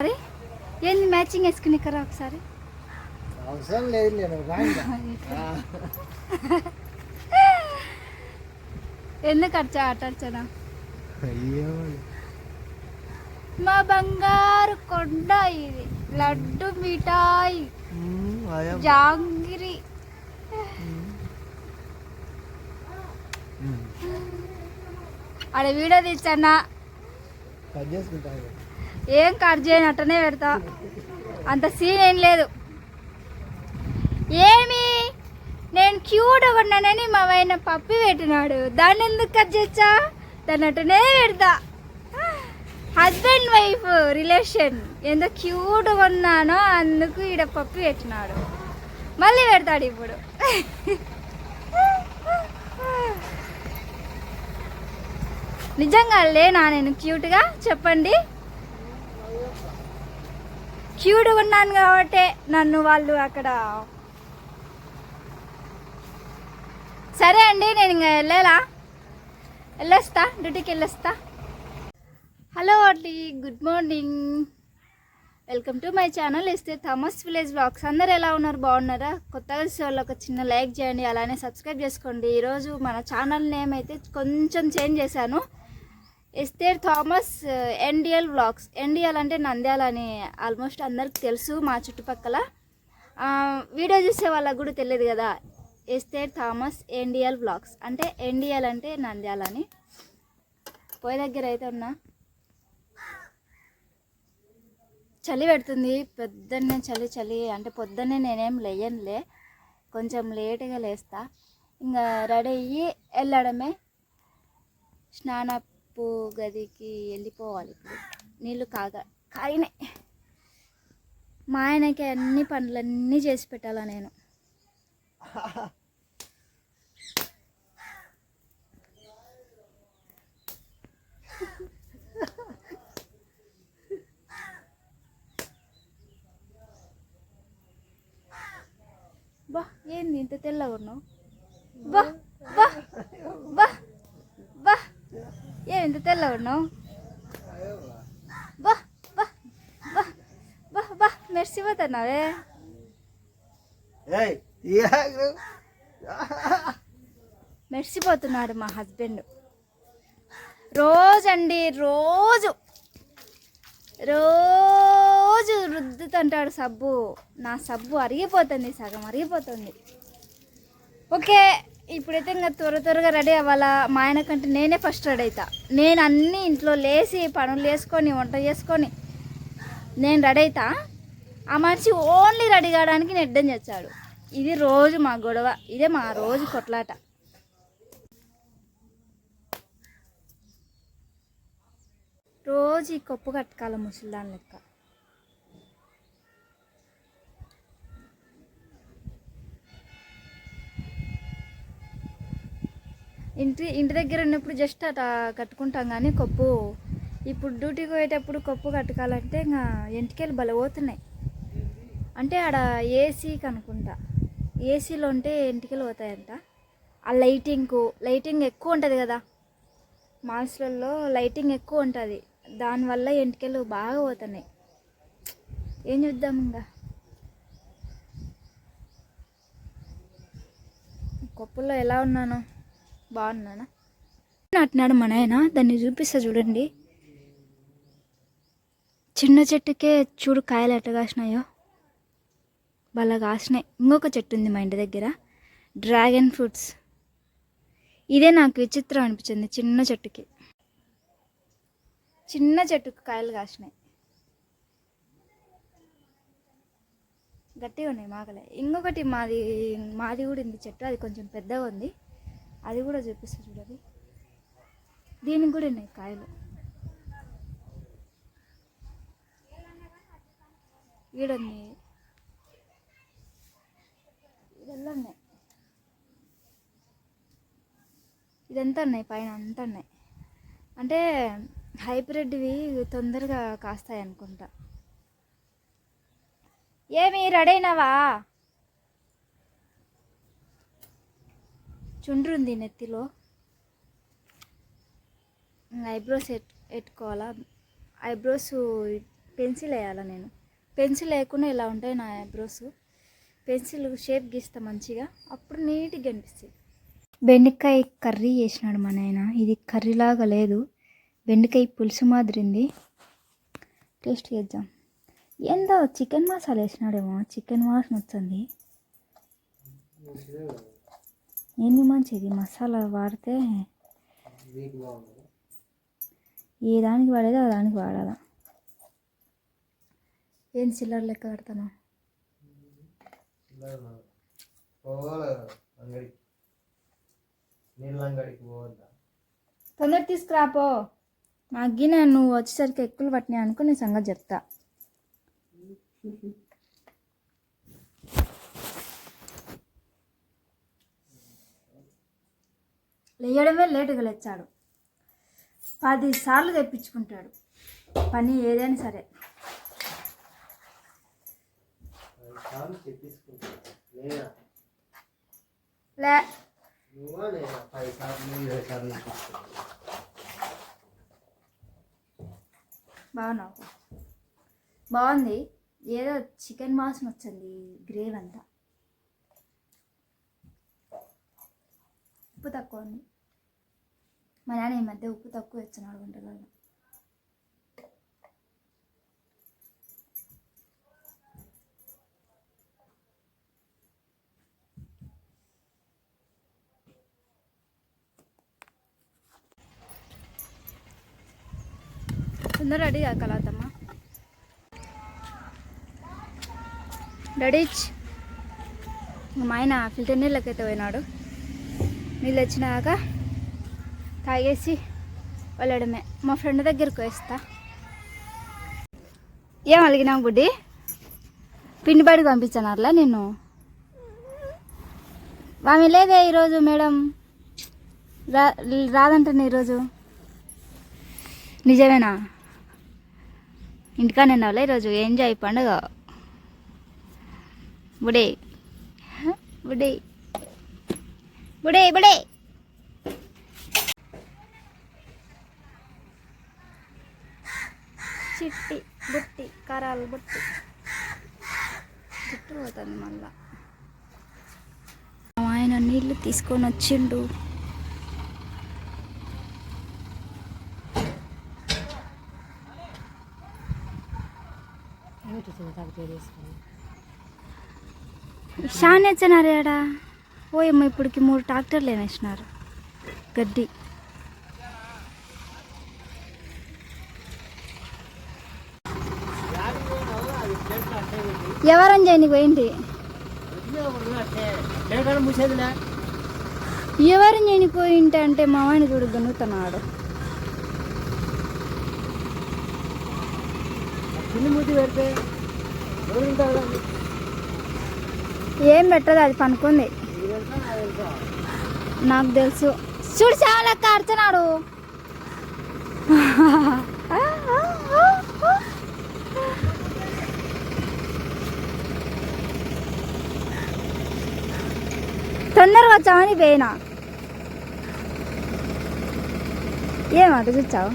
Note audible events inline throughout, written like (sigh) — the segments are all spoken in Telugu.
అరే ఏంది మ్యాచింగ్ వేసుకుని కరా ఒకసారి? అవసరం లేదు నేను (laughs) ఎందుకు అచ్చా అటర్చనా మా బంగారు కొండ ఇది లడ్డు మిఠాయి జాంగిరి. ఆడ వీడియో తీచ్చన్నా. కట్ చేసుకుంటాను ఏం కట్ చేయను అట్టనే పెడతా. అంత సీన్ ఏం లేదు. ఏమి? నేను క్యూట్ ఉన్నానని మా ఆయన పప్పి పెట్టినాడు. దాన్ని ఎందుకు కట్ చేచ్చా దాన్ని అట్టనే పెడతా. హస్బెండ్ వైఫ్ రిలేషన్ ఎంత క్యూట్ ఉన్నానో అందుకు ఈడ పప్పి పెట్టినాడు. మళ్ళీ పెడతాడు ఇప్పుడు. నిజంగా లేనా నేను క్యూట్గా చెప్పండి. క్యూడ్ ఉన్నాను కాబట్టి నన్ను వాళ్ళు అక్కడ సరే అండి నేను ఇంకా వెళ్ళేలా? వెళ్ళొస్తా డ్యూటీకి వెళ్ళొస్తా. హలో అండి good morning. Welcome to my channel Esther Thomas village vlogs అందరు ఎలా ఉన్నారు? బాగున్నారా? కొత్తగా చూసే వాళ్ళు ఒక చిన్న లైక్ చేయండి అలానే సబ్స్క్రైబ్ చేసుకోండి. ఈరోజు మన ఛానల్ నేమ్ అయితే కొంచెం చేంజ్ చేశాను. Esther Thomas NDL vlogs NDL అంటే నంద్యాల అని ఆల్మోస్ట్ అందరికి తెలుసు మా చుట్టుపక్కల. వీడియో చూసే వాళ్ళకు కూడా తెలియదు కదా ఎస్తేర్ థామస్ ఎన్డిఎల్ వ్లాగ్స్ అంటే ఎన్డిఎల్ అంటే నంద్యాల అని. పోయి దగ్గర అయితే ఉన్నా. చలి పెడుతుంది పొద్దున్నే చలి చలి. అంటే పొద్దున్నే నేనేం లేయనులే కొంచెం లేటుగా లేస్తా. ఇంకా రెడీ అయ్యి వెళ్ళడమే. స్నానపు గదికి వెళ్ళిపోవాలి ఇప్పుడు. నీళ్ళు కాగా కాగినాయి మా ఆయనకి అన్ని పనులన్నీ చేసి పెట్టాలా నేను. బా ఏంది ఇంత తెల్లగా ఉన్నావు? బా బా బా బా. ఏం ఇంత తెల్లగా ఉన్నావు? బా బా బా బా బా మెరిసిపోతున్నావే. మెరిసిపోతున్నాడు మా హస్బెండ్. రోజండి రోజు రోజు రుద్దుతుంటాడు సబ్బు. నా సబ్బు అరిగిపోతుంది సగం అరిగిపోతుంది. ఓకే ఇప్పుడైతే ఇంకా త్వర త్వరగా రెడీ అవ్వాలా? మా ఆయన కంటే నేనే ఫస్ట్ రెడీ అవుతా నేను అన్నీ ఇంట్లో లేచి పనులు చేసుకొని వంట చేసుకొని నేను రెడీ అవుతా ఆ మనిషి ఓన్లీ రెడీ కావడానికి నెడ్డం చేస్తాడు. ఇది రోజు మా గొడవ. ఇదే మా రోజు కొట్లాట. రోజు ఈ కొప్పు కట్టుకోవాలి ముసలిదాని లెక్క. ఇంటి ఇంటి దగ్గర ఉన్నప్పుడు జస్ట్ అట్లా కట్టుకుంటాం కానీ కొప్పు. ఇప్పుడు డ్యూటీకి పోయేటప్పుడు కొప్పు కట్టుకోవాలంటే ఇంకా ఎంటికెళ్ళి బలపోతున్నాయి. అంటే ఆడ ఏసీ కనుకుంటా. ఏసీలో ఉంటే ఎంటికలు పోతాయంట. ఆ లైటింగ్ లైటింగ్ ఎక్కువ ఉంటుంది కదా. మాల్స్లలో లైటింగ్ ఎక్కువ ఉంటుంది. దానివల్ల ఎంటికలు బాగా పోతున్నాయి. ఏం చూద్దాం ఇంకా కొప్పుల్లో ఎలా ఉన్నాను. బాగున్నానా? నాటినాడు మా నాయన? దాన్ని చూపిస్తా చూడండి. చిన్న చెట్టుకే చూడు కాయలు ఎట్ట కాసినాయో. బాగా కాసినాయి. ఇంకొక చెట్టు ఉంది మా ఇంటి దగ్గర. డ్రాగన్ ఫ్రూట్స్ ఇదే నాకు విచిత్రం అనిపించింది చిన్న చెట్టుకి. చిన్న చెట్టుకు కాయలు కాసినాయి. గట్టిగా ఉన్నాయి మాకలే. ఇంకొకటి మాది మాది కూడా ఉంది చెట్టు. అది కొంచెం పెద్దగా ఉంది. అది కూడా చూపిస్తా చూడండి. దీనికి కూడా ఉన్నాయి కాయలు. ఈడుంది ఇదెల్లా ఉన్నాయి? ఇదంతా ఉన్నాయి పైన అంతా ఉన్నాయి. అంటే హైబ్రిడ్వి తొందరగా కాస్తాయి అనుకుంటా ఏమి రెడీ అయినావా? చుండ్రుంది నెత్తిలో. ఐబ్రోస్ ఎట్ ఎట్టుకోవాలా? ఐబ్రోస్ పెన్సిల్ వేయాలా నేను? పెన్సిల్ వేయకుండా ఇలా ఉంటాయి నా ఐబ్రోస్. పెన్సిల్ షేప్ గీస్తా మంచిగా. అప్పుడు నీట్గా కనిపిస్తుంది. బెండకాయ కర్రీ చేసినాడు మా నాయన. ఇది కర్రీలాగా లేదు. బెండకాయ పులుసు మాదిరింది. టేస్ట్ చేద్దాం. ఏందో చికెన్ మసాలా వేసినాడేమో. చికెన్ వాసన వచ్చింది ఏంది మంచిది? మసాలా వాడితే ఏ దానికి వాడేదో ఆ దానికి వాడాలా. ఏం చిల్లర లెక్క పెడతాను తొందర తీసుకురాపో నాకు నేను నువ్వు వచ్చేసరికి ఎక్కువ పట్టినాయి అనుకో నేను సంగతి చెప్తా. (laughs) లేయడమే లేటుగా లేచాడు పది సార్లు తెప్పించుకుంటాడు. పని ఏదైనా సరే. లే. బాగున్నావు. బాగుంది. ఏదో చికెన్ వాసన వచ్చింది గ్రేవీ అంతా. ఉప్పు తక్కువ ఉంది. మా నాన్న ఈ మధ్య ఉప్పు తక్కువ ఇచ్చినాడు వంటలలో తొందర రెడీ కలవద్దమ్మా రెడీచ్. మా ఆయన ఫిల్టర్ నీళ్ళకైతే పోయినాడు. నీళ్ళు వచ్చినాక తాగేసి వెళ్ళడమే. మా ఫ్రెండ్ దగ్గరికి వేస్తా. ఏం అలిగినావు గుడ్డి? పిండి బడికి పంపించనారులా నేను ఆమె లేదే ఈరోజు మేడం. రా రాదంటనే ఈరోజు. నిజమేనా? ఇంటికానే ఉన్నావులే ఈరోజు. ఎంజాయ్ పండుగ. బుడే బుడే బుడే బుడే చిట్టి కరాలు బుట్టి చుట్టూ పోతుంది మళ్ళా ఆయన నీళ్ళు తీసుకొని వచ్చిండు. షాన్ ఏడా ఓయమ్మ ఇప్పటికి మూడు ట్రాక్టర్లు వేసినారు గడ్డి. ఎవరని చేయనికి పోయింది? లేకుండా ఎవరిని పోయింటే అంటే మా ఆయన చూడు గనుగుతున్నాడు ఏం పెట్టదు అది పనుకుంది. నాకు నాకు తెలుసు. చూడు చాలా కార్చున్నాడు (laughs) వచ్చామని పోయినా. ఏమాట చూచావు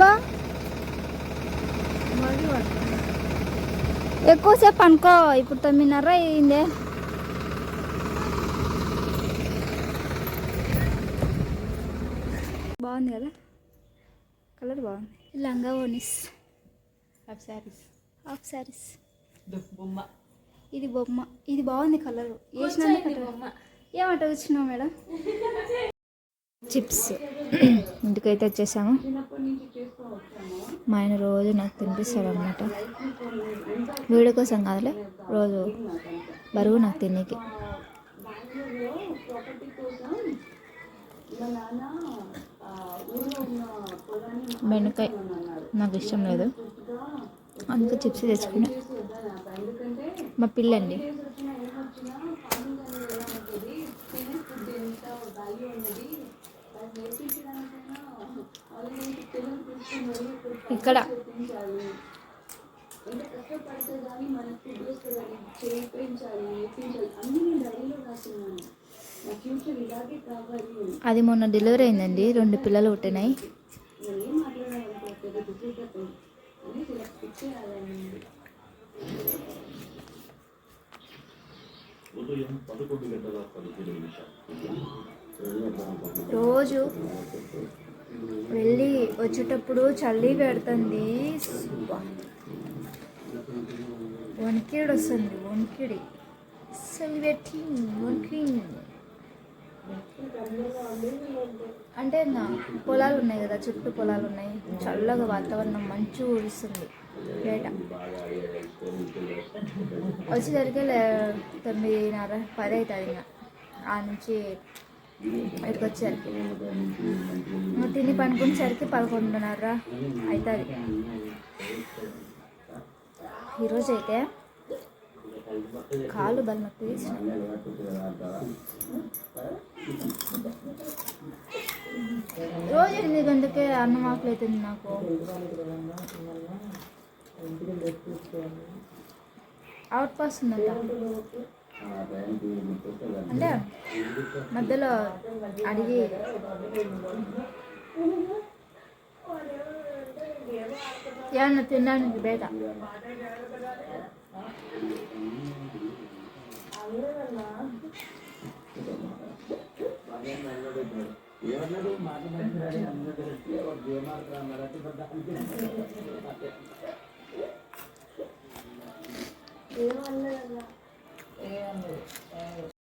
బా. ఎక్కువసేపు అనుకో ఇప్పుడు తొమ్మిదిన్నర అయిందే బాగుంది కదా? కలర్ బాగుంది. లంగా ఓనిస్ హాఫ్ శారీస్. హాఫ్ శారీస్. బొమ్మ. ఇది బొమ్మ. ఇది బాగుంది కలర్. వేసిన బొమ్మ. ఏమంట వచ్చినావు మేడం? (laughs) చిప్స్. ఇంటికైతే వచ్చేసాము. మా ఆయన రోజు నాకు తినిపిస్తాడు అనమాట వీడి కోసం కాదులే రోజు బరువు నాకు తినేకి. బెండకాయ నాకు ఇష్టం లేదు. అందుకే చిప్స్ తెచ్చుకున్నా. మా పిల్లండి. ఇక్కడ. అది మొన్న డెలివరీ అయిందండి. రెండు పిల్లలు పుట్టినాయి. రోజు వెళ్ళి వచ్చేటప్పుడు చల్లి పెడుతుంది. వణికిడి వస్తుంది వణికిడి. అసలు వణికి అంటే నా పొలాలు ఉన్నాయి కదా చుట్టూ పొలాలు ఉన్నాయి. చల్లగా వాతావరణం మంచు కురుస్తుంది. బయట. వచ్చేసరికి లే- తొమ్మిదిన్నర పది అవుతుంది ఇంకా ఆ నుంచి ఇక్కడికి వచ్చేసరికి. తిని పనుకునేసరికి పదకొండున్నర అవుతుంది. ఈరోజు అయితే కాలు బలి నొప్పి రోజు ఎనిమిది గంటకే అన్నం ఆకలి అవుతుంది నాకు. అవుట్ పాస్ ఉందంట. అంటే మధ్యలో అడిగి ఏమన్నా తినడానికి బయట. ఏమన్నాడు మాట మాట్లాడి అందరూ తెలిస్తే వాడు దేమార్కు అన్నారంటే మరి దానికి ఏమన్నాడు ఏమన్నాడు